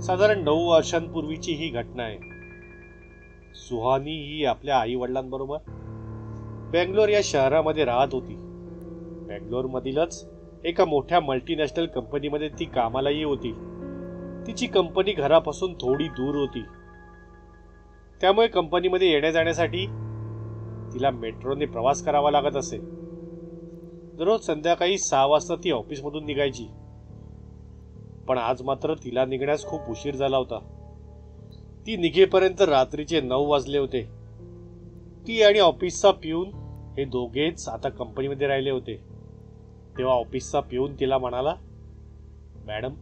साधारण नऊ वर्षांपूर्वीची ही घटना आहे. सुहानी ही आपल्या आई वडिलांबरोबर बेंगलोर या शहरामध्ये राहत होती. बेंगलोर मधीलच एका मोठ्या मल्टीनॅशनल कंपनीमध्ये ती कामालाही होती. तिची कंपनी घरापासून थोडी दूर होती. त्यामुळे कंपनीमध्ये येण्या जाण्यासाठी तिला मेट्रोने प्रवास करावा लागत असे. दररोज संध्याकाळी सहा वाजता ती ऑफिसमधून निघायची. पण आज मात्र तिला निघण्यास खूप उशीर झाला होता. ती निघेपर्यंत रात्रीचे नऊ वाजले होते. ती आणि ऑफिसचा पिऊन हे दोघेच आता कंपनीमध्ये राहिले होते. तेव्हा ऑफिसचा पिऊन तिला म्हणाला मॅडम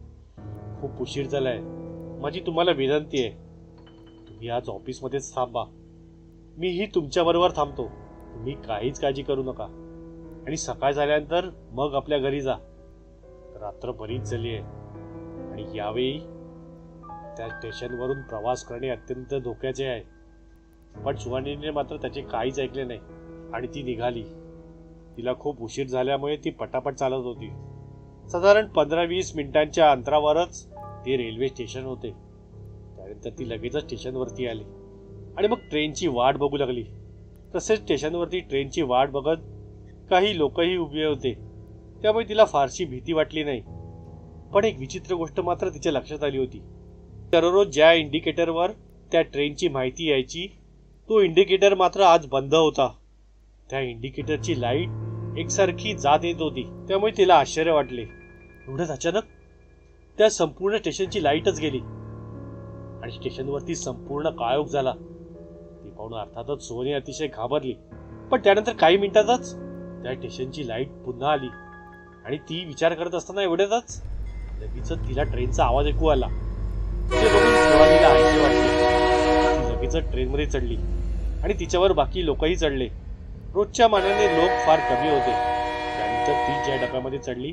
खूप उशीर झालाय. माझी तुम्हाला विनंती आहे. तुम्ही आज ऑफिसमध्येच थांबा. मीही तुमच्याबरोबर थांबतो. तुम्ही काहीच काळजी करू नका. आणि सकाळ झाल्यानंतर मग आपल्या घरी जा. रात्र बरीच झाली आहे. आणि यावेळी त्या स्टेशनवरून प्रवास करणे अत्यंत धोक्याचे आहे. पण सुहानीने मात्र त्याचे काहीच ऐकले नाही आणि ती निघाली. तिला खूप उशीर झाल्यामुळे ती पटापट चालत होती. साधारण पंधरा वीस मिनिटांच्या अंतरावरच ते रेल्वे स्टेशन होते. त्यानंतर ती लगेचच स्टेशनवरती आली आणि मग ट्रेनची वाट बघू लागली. तसेच स्टेशनवरती ट्रेनची वाट बघत काही लोकही उभे होते. त्यामुळे तिला फारशी भीती वाटली नाही. पण एक विचित्र गोष्ट मात्र तिच्या लक्षात आली होती. दररोज ज्या इंडिकेटरवर त्या ट्रेनची माहिती यायची तो इंडिकेटर मात्र आज बंद होता. त्या इंडिकेटरची लाइट एकसारखी जात येत होती. त्यामुळे तिला आश्चर्य वाटले. एवढंच अचानक? त्या संपूर्ण स्टेशनची लाईटच गेली. आणि स्टेशनवरती संपूर्ण काळोख झाला. ती पाहून अर्थातच सोने अतिशय घाबरली. पण त्यानंतर काही मिनिटातच त्या स्टेशनची लाइट पुन्हा आली. आणि ती विचार करत असताना एवढ्यातच लगेच तिला ट्रेनचा आवाज ऐकू आला. ते बघून सोनालीला वाटले. ती ट्रेनमध्ये चढली आणि तिच्यावर बाकी लोकही चढले. रोजच्या मानाने लोक फार कमी होते. त्यानंतर ती ज्या डब्यामध्ये चढली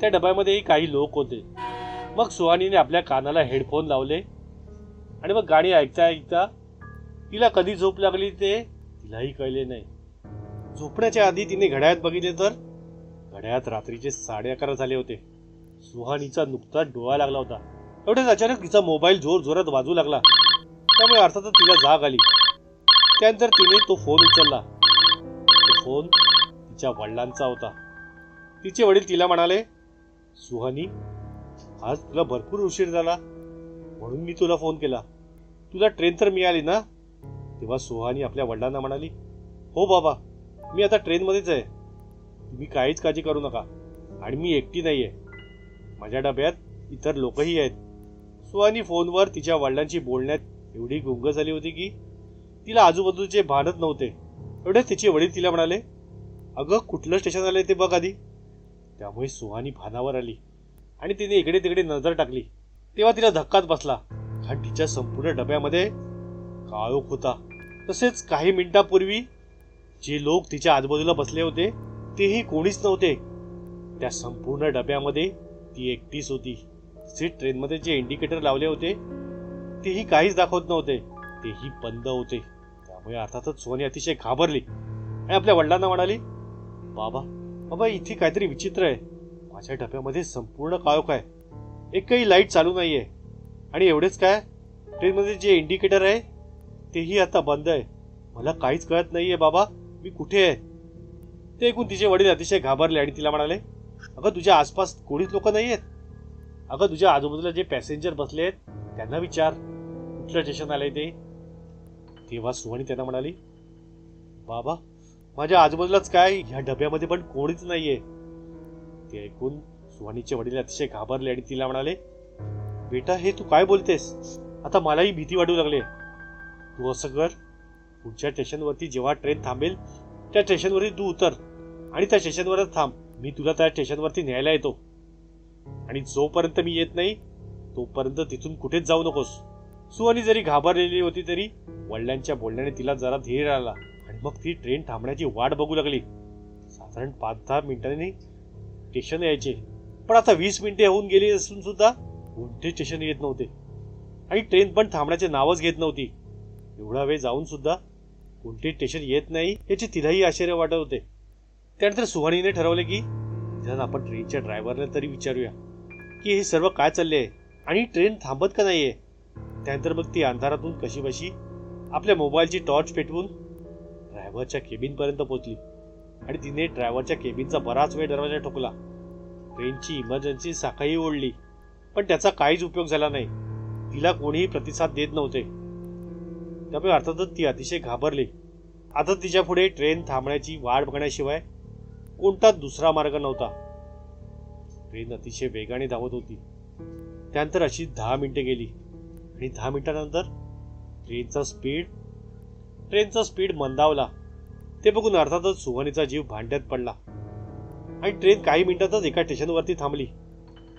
त्या डब्यामध्येही काही लोक होते. मग सुहानीने आपल्या कानाला हेडफोन लावले आणि मग गाणी ऐकता ऐकता तिला कधी झोप लागली ते तिलाही कळले नाही. झोपण्याच्या आधी तिने घड्याळात बघितले तर घड्याळात रात्रीचे साडे अकरा झाले होते. सुहानीचा नुकताच डोळा लागला होता. एवढ्याच अचानक तिचा मोबाईल जोर जोरात वाजू लागला. त्यामुळे अर्थातच तिला जाग आली. त्यानंतर तिने तो फोन उचलला. तो फोन तिच्या वडिलांचा होता. तिचे वडील तिला म्हणाले सुहानी आज तुला भरपूर उशीर झाला. म्हणून मी तुला फोन केला. तुला ट्रेन तर मिळाली ना? तेव्हा सुहानी आपल्या वडिलांना म्हणाली हो बाबा मी आता ट्रेनमध्येच आहे. तुम्ही काहीच काळजी करू नका. आणि मी एकटी नाही आहे माझ्या डब्यात इतर लोकही आहेत. सुहानी फोनवर तिच्या वडिलांशी बोलण्यात एवढी गुंग झाली होती की तिला आजूबाजूचे भानच नव्हते. एवढे तिचे वडील तिला म्हणाले अगं कुठलं स्टेशन आलंय ते बघ आधी. त्यामुळे सुहानी भानावर आली आणि तिने इकडे तिकडे नजर टाकली. तेव्हा तिला धक्काच बसला. कारण तिच्या संपूर्ण डब्यामध्ये काळोख होता. तसेच काही मिनिटापूर्वी जे लोक तिच्या आजूबाजूला बसले होते तेही कोणीच नव्हते. त्या संपूर्ण डब्यामध्ये ती एकटीच होती. सीट ट्रेनमध्ये जे इंडिकेटर लावले होते तेही काहीच दाखवत नव्हते. तेही बंद होते. त्यामुळे अर्थातच सोनी अतिशय घाबरली आणि आपल्या वडिलांना म्हणाली बाबा बाबा इथे काहीतरी विचित्र आहे. माझ्या डब्यामध्ये संपूर्ण काळोख आहे. एकही लाइट चालू नाहीये. आणि एवढेच काय? ट्रेनमध्ये जे इंडिकेटर आहे तेही आता बंद आहे. मला काहीच कळत नाहीये बाबा मी कुठे आहे? ते ऐकून तिचे वडील अतिशय घाबरले आणि तिला म्हणाले अगं तुझ्या आसपास कोणीच लोक नाही आहेत? अगं तुझ्या आजूबाजूला जे पॅसेंजर बसले आहेत त्यांना विचार. कुठलं स्टेशन आलंय ते? तेव्हा सुहानी त्यांना म्हणाली बाबा माझ्या आजूबाजूलाच काय? ह्या डब्यामध्ये पण कोणीच नाहीये. ते ऐकून सुहाणीचे वडील अतिशय घाबरले आणि तिला म्हणाले बेटा हे तू काय बोलतेस? आता मलाही भीती वाटू लागले. तू असं कर पुढच्या स्टेशनवरती जेव्हा ट्रेन थांबेल त्या स्टेशनवरती तू उतर आणि त्या स्टेशनवरच थांब. मी तुला त्या स्टेशनवरती न्यायला येतो. आणि जोपर्यंत मी येत नाही तोपर्यंत तिथून कुठेच जाऊ नकोस. सुहानी जरी घाबरलेली होती तरी वडिलांच्या बोलण्याने तिला जरा धीर आला आणि मग ती ट्रेन थांबण्याची वाट बघू लागली. साधारण पाच दहा मिनिटांनी स्टेशन यायचे. पण आता वीस मिनिटे होऊन गेली असून सुद्धा कोणते स्टेशन येत नव्हते. आणि ट्रेन पण थांबण्याचे नावच घेत नव्हती. एवढा वेळ जाऊन सुद्धा कोणते स्टेशन येत नाही याचे तिलाही आश्चर्य वाटत होते. त्यानंतर सुहाणीने ठरवले की निदान आपण ट्रेनच्या ड्रायव्हरला तरी विचारूया की हे सर्व काय चालले आहे आणि ट्रेन थांबत का नाहीये? त्यानंतर मग ती अंधारातून कशी बशी आपल्या मोबाईलची टॉर्च पेटवून ड्रायव्हरच्या केबिनपर्यंत पोचली पोहोचली आणि तिने ड्रायव्हरच्या केबिनचा बराच वेळ दरवाजा ठोकला. ट्रेनची इमर्जन्सी साखळी ओढली पण त्याचा काहीच उपयोग झाला नाही. तिला कोणीही प्रतिसाद देत नव्हते. त्यामुळे अर्थातच ती अतिशय घाबरली. आता तिच्या पुढे ट्रेन थांबण्याची वाट बघण्याशिवाय कोणताच दुसरा मार्ग नव्हता. ट्रेन अतिशय वेगाने धावत होती. त्यानंतर अशी दहा मिनिटे गेली. आणि दहा मिनिटानंतर ट्रेनचा स्पीड ट्रेनचा स्पीड मंदावला. ते बघून अर्थातच सुहानीचा जीव भांड्यात पडला. आणि ट्रेन काही मिनिटातच एका स्टेशनवरती थांबली.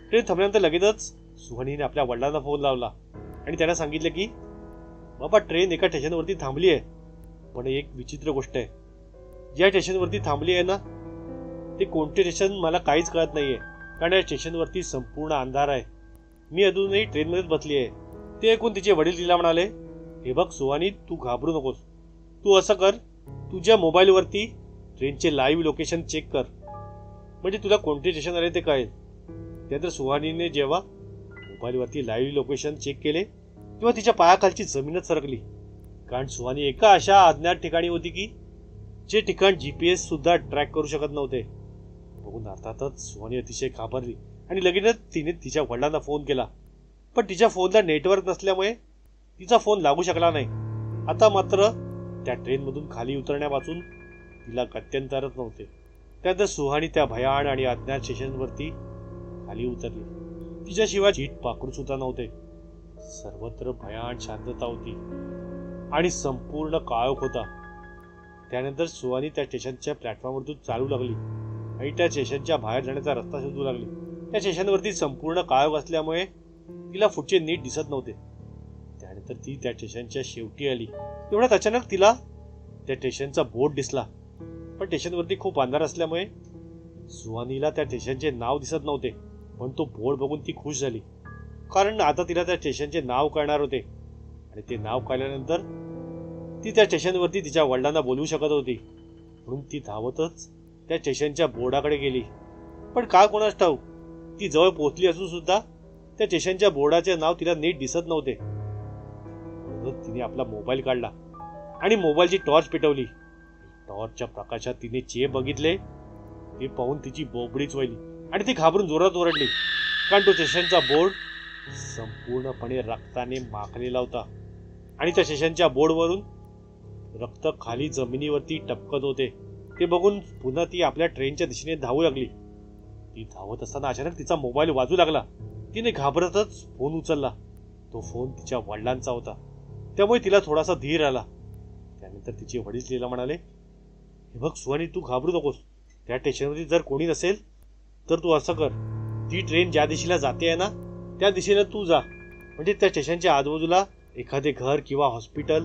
ट्रेन थांबल्यानंतर लगेचच सुहानीने आपल्या वडिलांना फोन लावला. आणि त्यांना सांगितलं की बाबा ट्रेन एका स्टेशनवरती थांबली आहे. पण एक विचित्र गोष्ट आहे. ज्या स्टेशनवरती थांबली आहे ना ते कोणते स्टेशन मला काहीच कळत नाही आहे कारण या स्टेशनवरती संपूर्ण अंधार आहे. मी अजूनही ट्रेनमध्येच बसली आहे. ते ऐकून तिचे वडील तिला म्हणाले हे बघ सुहानी तू घाबरू नकोस. तू असं कर तुझ्या मोबाईलवरती ट्रेनचे लाईव्ह लोकेशन चेक कर. म्हणजे तुला कोणते स्टेशन आले ते कळेल. त्यानंतर सुहानीने जेव्हा मोबाईलवरती लाईव्ह लोकेशन चेक केले तेव्हा तिच्या पायाखालची जमीनच सरकली. कारण सुहानी एका अशा अज्ञात ठिकाणी होती की जे ठिकाण जी पी सुद्धा ट्रॅक करू शकत नव्हते. बघून अर्थातच सुहानी अतिशय घाबरली. आणि लगेचच तिने तिच्या वडिलांना फोन केला. पण तिच्या फोनला नेटवर्क नसल्यामुळे तिचा फोन लागू शकला नाही. आता मात्र त्या ट्रेनमधून खाली उतरण्यापासून तिला गत्यंतरच नव्हते. त्यानंतर सुहानी त्या भयान आणि अज्ञात स्टेशनवरती खाली उतरली. तिच्याशिवाय चीट पाखरू सुद्धा नव्हते. सर्वत्र भयान शांतता होती. आणि संपूर्ण काळोख होता. त्यानंतर सुहानी त्या स्टेशनच्या प्लॅटफॉर्मवरतून चालू लागली. आणि त्या स्टेशनच्या बाहेर जाण्याचा रस्ता शोधू लागली. त्या स्टेशनवरती संपूर्ण काळोख असल्यामुळे तिला पुढचे नीट दिसत नव्हते. त्यानंतर ती त्या स्टेशनच्या शेवटी आली. तेवढ्यात अचानक तिला त्या स्टेशनचा बोर्ड दिसला. पण स्टेशनवरती खूप अंधार असल्यामुळे सुहानीला त्या स्टेशनचे नाव दिसत नव्हते. पण तो बोर्ड बघून ती खुश झाली. कारण आता तिला त्या स्टेशनचे नाव कळणार होते. आणि ते नाव कळल्यानंतर ती त्या स्टेशनवरती तिच्या वडिलांना बोलवू शकत होती. म्हणून ती धावतच त्या स्टेशनच्या बोर्डाकडे गेली. पण काय कोणास ठाऊक ती जवळ पोहोचली असून सुद्धा त्या स्टेशनच्या बोर्डाचे नाव तिला नीट दिसत नव्हते. म्हणून तिने आपला मोबाईल काढला आणि मोबाईलची टॉर्च पेटवली. टॉर्चच्या प्रकाशात तिने चे बघितले ते पाहून तिची बोबडीच वळली आणि ती घाबरून जोरात ओरडली. कारण तो स्टेशनचा बोर्ड संपूर्णपणे रक्ताने माखलेला होता आणि त्या स्टेशनच्या बोर्डवरून रक्त खाली जमिनीवरती टपकत होते. ते बघून पुन्हा ती आपल्या ट्रेनच्या दिशेने धावू लागली. ती धावत असताना अचानक तिचा मोबाईल वाजू लागला. तिने घाबरतच फोन उचलला. तो फोन तिच्या वडिलांचा होता. त्यामुळे तिला थोडासा धीर आला. त्यानंतर तिचे वडील तिला म्हणाले हे बघ सुहानी तू घाबरू नकोस. त्या स्टेशनमध्ये जर कोणी नसेल तर तू असं कर. ती ट्रेन ज्या दिशेला जाते आहे ना त्या दिशेला तू जा. म्हणजे त्या स्टेशनच्या आजूबाजूला एखादे घर किंवा हॉस्पिटल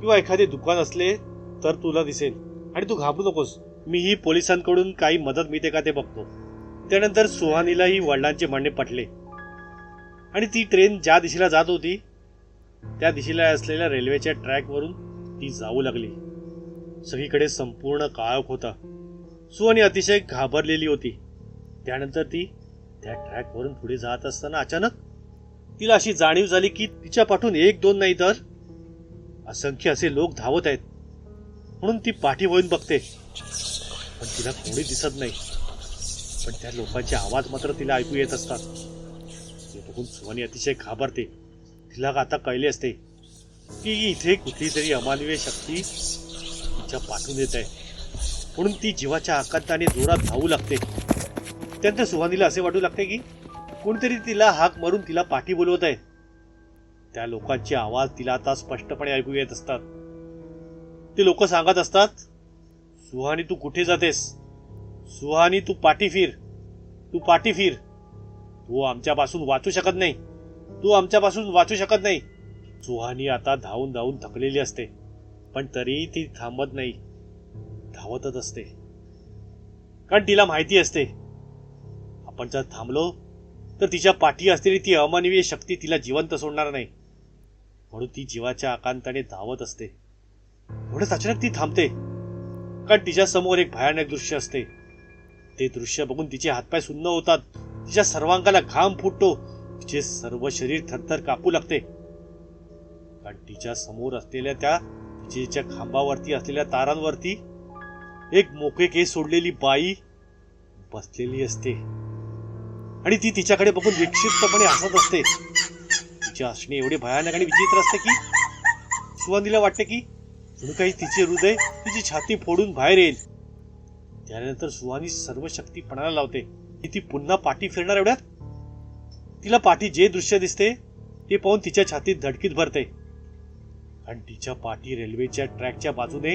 किंवा एखादे दुकान असले तर तुला दिसेल. आणि तू घाबरू नकोस. मीही पोलिसांकडून काही मदत मिळते का ते बघतो. त्यानंतर सुहानीलाही वडिलांचे म्हणणे पटले. आणि ती ट्रेन ज्या दिशेला जात होती त्या दिशेला असलेल्या रेल्वेच्या ट्रॅकवरून ती जाऊ लागली. सगळीकडे संपूर्ण काळोख होता. सुहानी अतिशय घाबरलेली होती. त्यानंतर ती त्या ट्रॅकवरून पुढे जात असताना अचानक तिला अशी जाणीव झाली की तिच्या पाठून एक दोन नाही तर असंख्य असे लोक धावत आहेत. म्हणून ती पाठी वळून बघते. पण तिला कोणी दिसत नाही. पण त्या लोकांचे आवाज मात्र तिला ऐकू येत असतात. ते बघून सुहानी अतिशय घाबरते. तिला आता कळले असते की इथे कुठली तरी अमानवीय शक्ती तिच्या पाठून येत आहे. म्हणून ती जीवाच्या आकांताने जोरात धावू लागते. त्यानंतर सुहानीला असे वाटू लागते की कोणीतरी तिला हाक मारून तिला पाठी बोलवत आहे. त्या लोकांचे आवाज तिला आता स्पष्टपणे ऐकू येत असतात. ते लोक सांगत असतात सुहानी तू कुठे जातेस? सुहानी तू पाठी फिर. तू पाठी फिर. तू आमच्यापासून वाचू शकत नाही. तू आमच्यापासून वाचू शकत नाही. सुहानी आता धावून धावून थकलेली असते पण तरीही ती थांबत नाही. धावतच असते. कारण तिला माहिती असते. आपण जर थांबलो तर तिच्या पाठी असलेली ती अमानवीय शक्ती तिला जिवंत सोडणार नाही. म्हणून ती जीवाच्या आकांताने धावत असते. एवढंच अचानक ती थांबते. कारण तिच्या समोर एक भयानक दृश्य असते. ते दृश्य बघून तिचे हातपाय सुन्न होतात. तिच्या सर्वांगाला घाम फुटतो. तिचे सर्व शरीर थरथर कापू लागते. कारण तिच्या समोर असलेल्या त्या तिच्या खांबावरती असलेल्या तारांवरती एक मोके केस सोडलेली बाई बसलेली असते. आणि ती तिच्याकडे बघून विक्षिप्तपणे हसत असते. तिचे हसणे एवढे भयानक आणि विचित्र असते की सुगंधीला वाटते की काही तिचे हृदय तिची छाती फोडून बाहेर येईल. त्यानंतर सुहानी सर्व शक्ती पणाला लावते. की ती पुन्हा पाठी फिरणार एवढ्यात? तिला पाठी जे दृश्य दिसते ते पाहून तिच्या छातीत धडकीत भरते. आणि तिच्या पाठी रेल्वेच्या ट्रॅकच्या बाजूने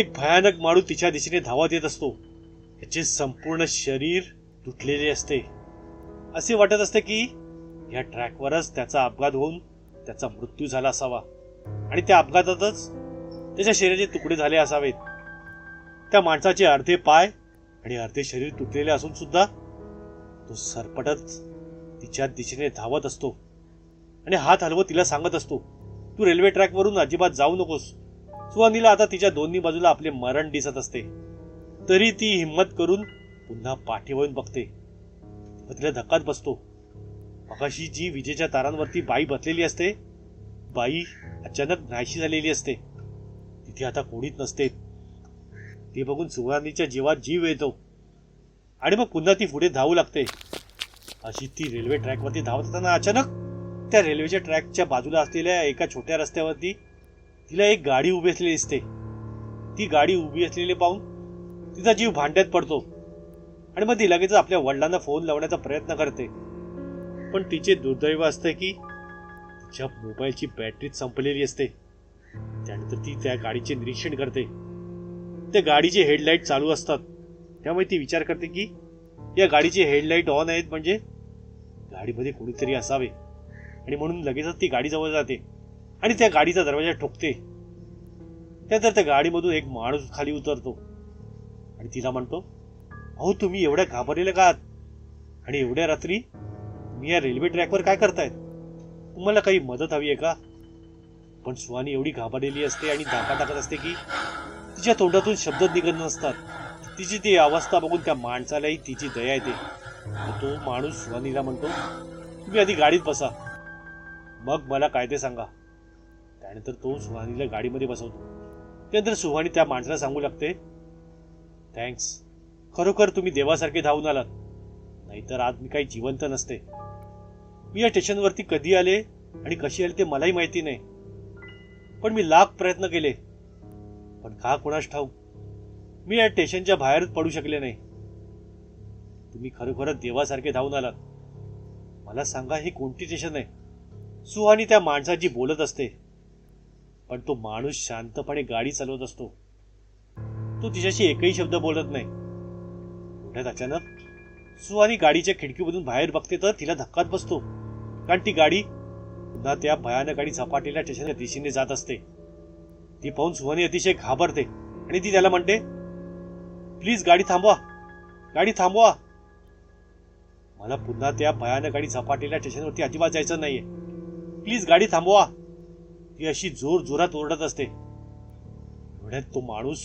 एक भयानक माणूस तिच्या दिशेने धावत येत असतो. त्याचे संपूर्ण शरीर तुटलेले असते. असे वाटत असते की या ट्रॅकवरच त्याचा अपघात होऊन त्याचा मृत्यू झाला असावा. आणि त्या अपघातातच त्याच्या शरीराचे तुकडे झाले असावेत. त्या माणसाचे अर्धे पाय आणि अर्धे शरीर तुटलेले असून सुद्धा तो सरपटत तिच्या दिशेने धावत असतो आणि हात हलवत तिला सांगत असतो तू रेल्वे ट्रॅकवरून अजिबात जाऊ नकोस. सुहानीला आता तिच्या दोन्ही बाजूला आपले मरण दिसत असते. तरी ती हिंमत करून पुन्हा पाठीवळून बघते. व तिला धक्कात बसतो. मगाशी जी विजेच्या तारांवरती बाई बसलेली असते बाई अचानक नाहीशी झालेली असते. तिथे आता कोणीच नसते. ते बघून सुहानीच्या जीवात जीव येतो. आणि मग पुन्हा ती पुढे धावू लागते. अशी ती रेल्वे ट्रॅकवरती धावत असताना अचानक त्या रेल्वेच्या ट्रॅकच्या बाजूला असलेल्या एका छोट्या रस्त्यावरती तिला एक गाडी उभी असलेली दिसते. ती गाडी उभी असलेली पाहून तिचा जीव भांड्यात पडतो. आणि मग ती लगेच आपल्या वडिलांना फोन लावण्याचा प्रयत्न करते. पण तिचे दुर्दैव असते की तिच्या मोबाईलची बॅटरीच संपलेली असते. त्यानंतर ती त्या गाडीचे निरीक्षण करते. त्या गाडीचे हेडलाईट चालू असतात. त्यामुळे ती विचार करते की या गाडीचे हेडलाईट ऑन आहेत म्हणजे गाडीमध्ये कोणीतरी असावे. आणि म्हणून लगेचच ती गाडीजवळ जाते आणि त्या गाडीचा दरवाजा ठोकते. त्यानंतर त्या गाडीमधून एक माणूस खाली उतरतो आणि तिला म्हणतो अहो तुम्ही एवढ्या घाबरलेल्या का आहात? आणि एवढ्या रात्री तुम्ही या रेल्वे ट्रॅकवर काय करतायत? तुम्हाला काही मदत हवी आहे का? पण सुहानी एवढी घाबरलेली असते आणि धाका टाकत असते की तिच्या तोंडातून शब्द निघत नसतात. तिची ती अवस्था बघून त्या माणसालाही तिची दया येते. तो माणूस सुहानीला म्हणतो तुम्ही आधी गाडीत बसा. मग मला काय ते सांगा. त्यानंतर तो सुहानीला गाडीमध्ये बसवतो. त्यानंतर सुहानी त्या माणसाला सांगू लागते थँक्स खरोखर तुम्ही देवासारखे धावून आलात. नाहीतर आज मी काही जिवंत नसते. मी या स्टेशनवरती कधी आले आणि कशी आले ते मलाही माहिती नाही. पण मी लाख प्रयत्न केले. पण का कोणास ठाऊ मी या स्टेशनच्या बाहेरच पडू शकले नाही. तुम्ही खरोखरच देवासारखे धावून आलात. मला सांगा ही कोणती स्टेशन आहे? सुहानी त्या माणसाची बोलत असते. पण तो माणूस शांतपणे गाडी चालवत असतो. तो तिच्याशी एकही शब्द बोलत नाही. एवढ्यात अचानक सुहानी गाडीच्या खिडकीमधून बाहेर बघते तर तिला धक्कात बसतो. कारण ती गाडी पुन्हा त्या भयानक आणि झपाटलेल्या स्टेशनच्या दिशेने जात असते. ती पाहून सुहानी अतिशय घाबरते आणि ती त्याला म्हणते प्लीज गाडी थांबवा गाडी थांबवा. मला पुन्हा त्या भयानक आणि झपाटलेल्या स्टेशनवरती अजिबात जायचं नाहीये. प्लीज गाडी थांबवा. ती अशी जोर जोरात ओरडत असते. एवढ्यात तो माणूस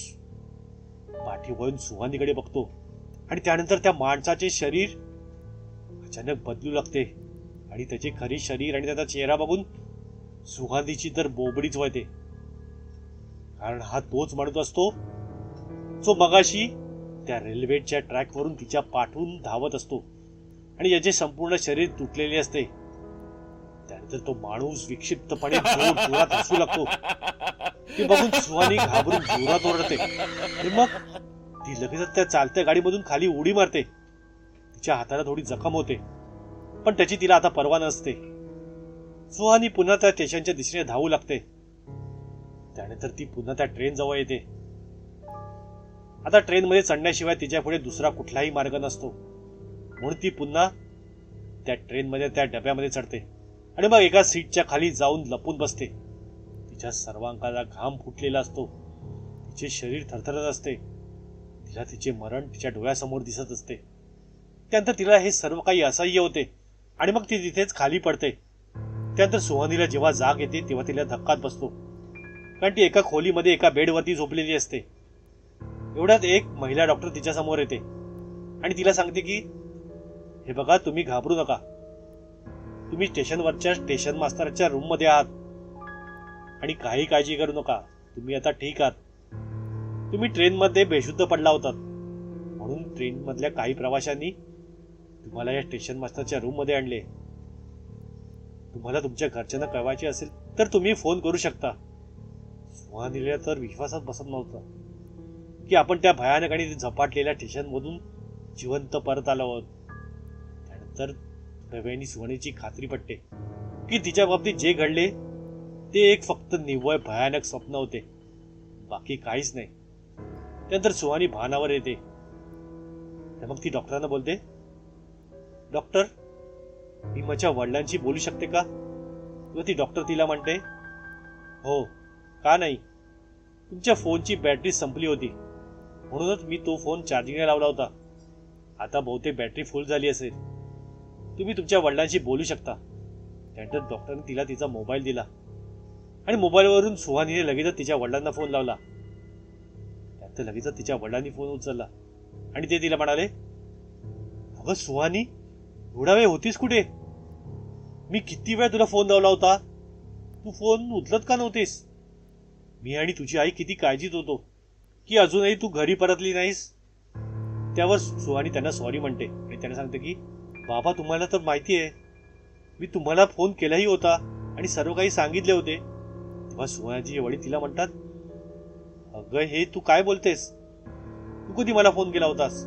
पाठी वळून सुहानीकडे बघतो आणि त्यानंतर त्या माणसाचे शरीर अचानक बदलू लागते. आणि त्याचे खरे शरीर आणि त्याचा चेहरा बघून सुगंधीची तर बोबडीच वळते. कारण हा तोच माणूस असतो जो मगाशी त्या रेल्वेच्या ट्रॅकवरून तिच्या पाठवून धावत असतो. आणि याचे संपूर्ण शरीर तुटलेले असते. त्यानंतर तो माणूस विक्षिप्तपणे जोरात हसू लागतो. ते बघून सुहानी घाबरून जोरात ओरडते. मग ती लगेचच त्या चालत्या गाडीमधून खाली उडी मारते. तिच्या हाताला थोडी जखम होते. पण त्याची तिला आता परवा नसते. सुहानी पुन्हा त्या स्टेशनच्या दिशेने धावू लागते. त्यानंतर ती पुन्हा त्या ट्रेन जवळ येते. आता ट्रेनमध्ये चढण्याशिवाय तिच्या पुढे दुसरा कुठलाही मार्ग नसतो. म्हणून ती पुन्हा त्या ट्रेनमध्ये त्या डब्यामध्ये चढते. आणि मग एका सीटच्या खाली जाऊन लपून बसते. तिच्या सर्वांगाला घाम फुटलेला असतो. तिचे शरीर थरथरत असते. तिला तिचे मरण तिच्या डोळ्यासमोर दिसत असते. त्यानंतर तिला हे सर्व काही असह्य होते. आणि मग ती तिथेच खाली पडते. त्यानंतर सुहानीला जेव्हा जाग येते तेव्हा तिला धक्कात बसतो. कारण ती एका खोलीमध्ये एका बेडवरती झोपलेली असते. एवढ्यात एक महिला डॉक्टर तिच्या समोर येते. आणि तिला सांगते की हे बघा तुम्ही घाबरू नका. तुम्ही स्टेशनवरच्या स्टेशन मास्तरच्या रूममध्ये आहात. आणि काही काळजी करू नका. तुम्ही आता ठीक आहात. तुम्ही ट्रेनमध्ये बेशुद्ध पडला होतात. म्हणून ट्रेनमधल्या काही प्रवाशांनी तुम्हाला या स्टेशन मास्टरच्या रूममध्ये आणले. तुम्हाला तुमच्या घरच्यांना कळवायचे असेल तर तुम्ही फोन करू शकता. सुहानीला तर विश्वासात बसत नव्हता. की आपण त्या भयानक आणि झपाटलेल्या स्टेशनमधून जिवंत परत आलो आहोत. त्यानंतर रव्यानी सुहानीची खात्री पटते की तिच्या बाबतीत जे घडले ते एक फक्त निव्वळ भयानक स्वप्न होते. बाकी काहीच नाही. त्यानंतर सुहानी भानावर येते. तर मग ती डॉक्टरांना बोलते डॉक्टर मी माझ्या वडिलांशी बोलू शकते का? व ती डॉक्टर तिला म्हणते हो का नाही? तुमच्या फोनची बॅटरी संपली होती. म्हणूनच मी तो फोन चार्जिंगला लावला होता. आता बहुतेक बॅटरी फुल झाली असेल. तुम्ही तुमच्या वडिलांशी बोलू शकता. त्यानंतर डॉक्टरने तिला तिचा मोबाईल दिला. आणि मोबाईलवरून सुहानीने लगेचच तिच्या वडिलांना फोन लावला. त्यानंतर लगेचच तिच्या वडिलांनी फोन उचलला. आणि ते तिला म्हणाले अगं सुहानी एवढा वेळ होतीस कुठे? मी किती वेळ तुला फोन लावला होता? तू फोन उचलत का नव्हतीस? मी आणि तुझी आई किती काळजीत होतो. की अजूनही तू घरी परतली नाहीस? त्यावर सुहानी त्यांना सॉरी म्हणते आणि त्यांना सांगते की बाबा तुम्हाला तर माहिती आहे. मी तुम्हाला फोन केलाही होता आणि सर्व काही सांगितले होते. तेव्हा सुहानाजी वडील तिला म्हणतात अगं हे तू काय बोलतेस? तू कधी मला फोन केला होतास?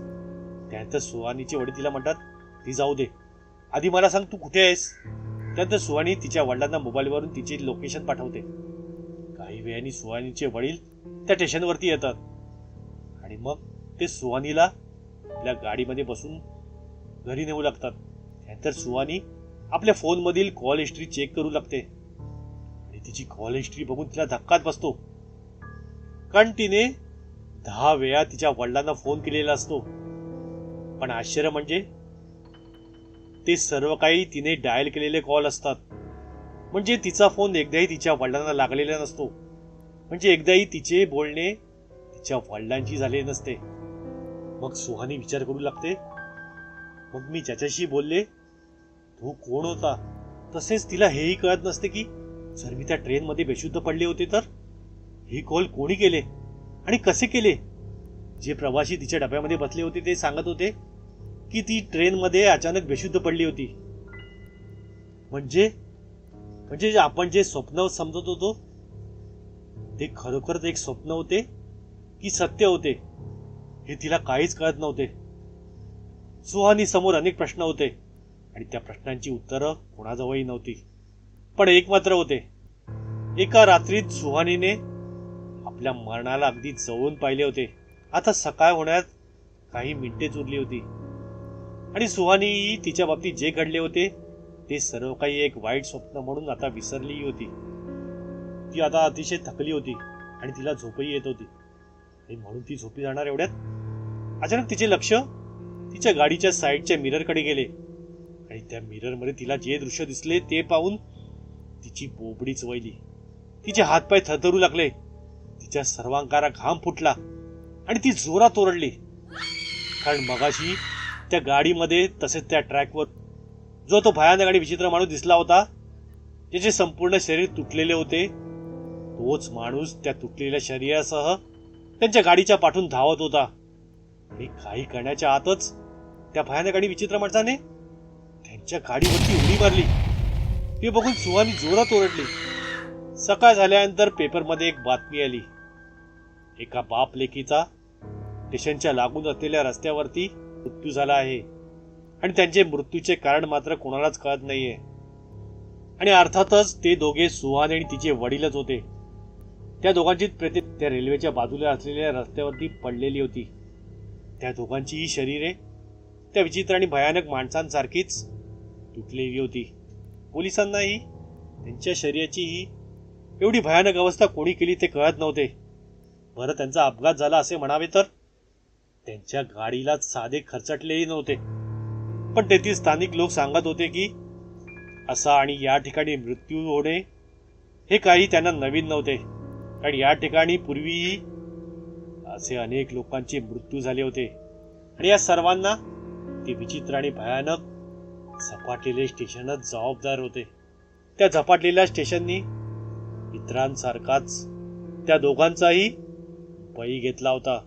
त्यानंतर सुहानीचे वडील तिला म्हणतात ती जाऊ दे. आधी मला सांग तू कुठे आहेस? त्यानंतर सुहानी तिच्या वडिलांना मोबाईलवरून तिचे लोकेशन पाठवते. काही वेळाने सुहानीचे वडील त्या स्टेशनवरती येतात. आणि मग ते सुहानीला आपल्या गाडीमध्ये बसून घरी नेऊ लागतात. त्यानंतर सुहानी आपल्या फोनमधील कॉल हिस्ट्री चेक करू लागते. आणि तिची कॉल हिस्ट्री बघून तिला धक्काच बसतो. कारण तिने दहा वेळा तिच्या वडिलांना फोन केलेला असतो. पण आश्चर्य म्हणजे ते सर्व काही तिने डायल केलेले कॉल असतात. म्हणजे तिचा फोन एकदाही तिच्या वडिलांना लागलेला नसतो. म्हणजे एकदाही तिचे बोलणे तिच्या वडिलांची झाले नसते. मग सुहानी विचार करू लागते. मग मी ज्याच्याशी बोलले तो कोण होता? तसेच तिला हेही कळत नसते की जर मी त्या ट्रेनमध्ये बेशुद्ध पडले होते तर? हे कॉल कोणी केले? आणि कसे केले? जे प्रवासी तिच्या डब्यामध्ये बसले होते ते सांगत होते की ती ट्रेनमध्ये अचानक बेशुद्ध पडली होती. म्हणजे म्हणजे जे आपण जे स्वप्न समजत होतो ते खरोखरच एक स्वप्न होते की सत्य होते हे तिला काहीच कळत नव्हते. सुहानी समोर अनेक प्रश्न होते आणि त्या प्रश्नांची उत्तरं कोणाजवळही नव्हती. पण एक मात्र होते. एका रात्रीत सुहानीने आपल्या मरणाला अगदी जवळून पाहिले होते. आता सकाळ होण्यात काही मिनिटेच उरली होती. आणि सुहानी तिच्या बाबतीत जे घडले होते ते सर्व काही एक वाईट स्वप्न म्हणून आता विसरलीही होती. ती आता अतिशय थकली होती आणि तिला झोपही येत होती. आणि म्हणून ती झोपी जाणार एवढ्यात? अचानक तिचे लक्ष तिच्या गाडीच्या साईडच्या मिररकडे गेले. आणि त्या मिररमध्ये तिला जे दृश्य दिसले ते पाहून तिची बोबडीच वळली तिचे हातपाय थरथरू लागले. तिच्या सर्वांकारा घाम फुटला आणि ती जोरात ओरडली. कारण मगाशी त्या गाडीमध्ये तसेच त्या ट्रॅकवर जो तो भयानक आणि विचित्र माणूस दिसला होता ज्याचे संपूर्ण शरीर तुटलेले होते तोच माणूस त्या तुटलेल्या शरीरासह त्यांच्या गाडीच्या पाठून धावत होता. आणि काही करण्याच्या आतच त्या भयानक आणि विचित्र माणसाने त्यांच्या गाडीवरती उडी मारली. ते बघून सुहानी जोरात ओरडली. सकाळ झाल्यानंतर पेपरमध्ये एक बातमी आली. एका बाप लेकीचा स्टेशनच्या लागून असलेल्या रस्त्यावरती मृत्यू झाला आहे. आणि त्यांचे मृत्यूचे कारण मात्र कोणालाच कळत नाहीये. आणि अर्थातच ते दोघे सुहान आणि तिचे वडीलच होते. त्या दोघांची प्रेते त्या रेल्वेच्या बाजूला असलेल्या रस्त्यावरती पडलेली होती. त्या दोघांची ही शरीरे त्या विचित्र आणि भयानक माणसांसारखीच तुटलेली होती. पोलिसांनाही त्यांच्या शरीराची ही एवढी भयानक अवस्था कोणी केली ते कळत नव्हते. बरं त्यांचा अपघात झाला असे म्हणावे तर त्यांच्या गाडीला साधे खर्चटलेही नव्हते. पण तेथील स्थानिक लोक सांगत होते की असा आणि या ठिकाणी मृत्यू होणे हे काही त्यांना नवीन नव्हते. कारण या ठिकाणी पूर्वीही असे अनेक लोकांचे मृत्यू झाले होते. आणि या सर्वांना ते विचित्र आणि भयानक झपाटलेले स्टेशनच जबाबदार होते. त्या झपाटलेल्या स्टेशननी इतरांसारखाच त्या दोघांचाही बळी घेतला होता.